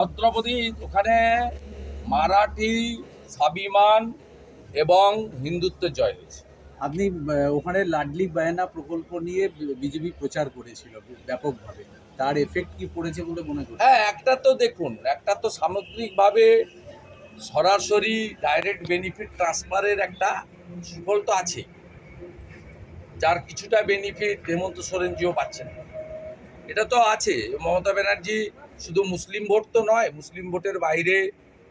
ছত্রপতি ওখানে মারাঠি স্বাভিমান এবং হিন্দুত্বের জয় হয়েছে। আপনি ওখানে লাডলি বায়না প্রকল্প নিয়ে বিজেপি প্রচার করেছিল ব্যাপকভাবে। তার এফেক্ট কি পড়েছে বলে মনে করছেন? হ্যাঁ একটা তো দেখুন একটা তো সামগ্রিকভাবে সরাসরি ডাইরেক্ট বেনিফিট ট্রান্সফারের একটা সুফল তো আছে। যার কিছুটা বেনিফিট হেমন্ত সোরেনজিও পাচ্ছেন। এটা তো আছে মমতা ব্যানার্জি শুধু মুসলিম ভোট তো নয়, মুসলিম ভোটের বাইরে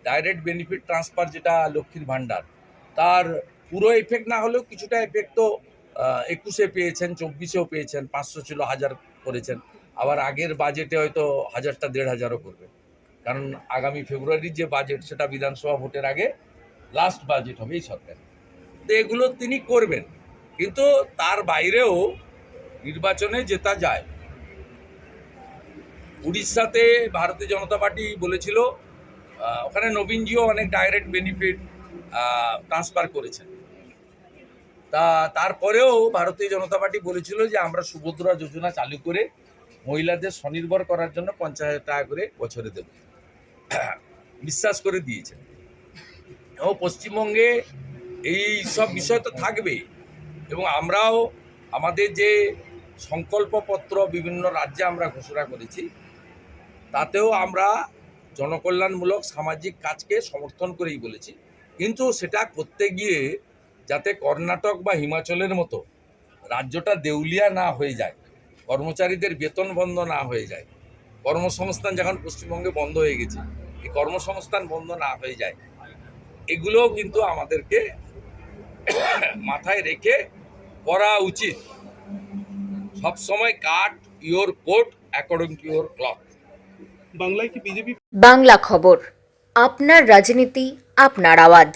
ডাইরেক্ট বেনিফিট ট্রান্সফার যেটা লক্ষ্মীর ভাণ্ডার, তার পুরো এফেক্ট না হলেও কিছুটা এফেক্ট তো একুশে পেয়েছেন, চব্বিশেও পেয়েছেন, পাঁচশো ছিল হাজার করেছেন, আবার আগের বাজেটে হয়তো হাজারটা, দেড় হাজারও করবে। কারণ আগামী ফেব্রুয়ারির যে বাজেট সেটা বিধানসভা ভোটের আগে লাস্ট বাজেট হবে এই সরকার। তো এগুলো তিনি করবেন, কিন্তু তার বাইরেও নির্বাচনে জেতা যায়। উড়িষ্যাতে ভারতীয় জনতা পার্টি বলেছিল ওখানে নবীনজিও অনেক ডাইরেক্ট বেনিফিট ট্রান্সফার করেছেন। তা তারপরেও ভারতীয় জনতা পার্টি বলেছিল যে আমরা সুভদ্রা যোজনা চালু করে মহিলাদের স্বনির্ভর করার জন্য পঞ্চাশ হাজার টাকা করে বছরে দেব। বিশ্বাস করে দিয়েছে। এবং পশ্চিমবঙ্গে এই সব বিষয় তো থাকবে। এবং আমরাও আমাদের যে সংকল্পপত্র বিভিন্ন রাজ্যে আমরা ঘোষণা করেছি তাতেও আমরা জনকল্যাণমূলক সামাজিক কাজকে সমর্থন করেই বলেছি। কিন্তু সেটা করতে গিয়ে যাতে কর্ণাটক বা হিমাচলের মতো রাজ্যটা দেউলিয়া না হয়ে যায়, কর্মচারীদের বেতন বন্ধ না হয়ে যায়, কর্মসংস্থান যখন পশ্চিমবঙ্গে বন্ধ হয়ে গেছে এই কর্মসংস্থান বন্ধ না হয়ে যায়, এগুলোও কিন্তু আমাদেরকে মাথায় রেখে করা উচিত। সবসময় cut your coat according to your cloth. বাংলায় কি বিজেপি বাংলা খবর। আপনার রাজনীতি আপনার আওয়াজ।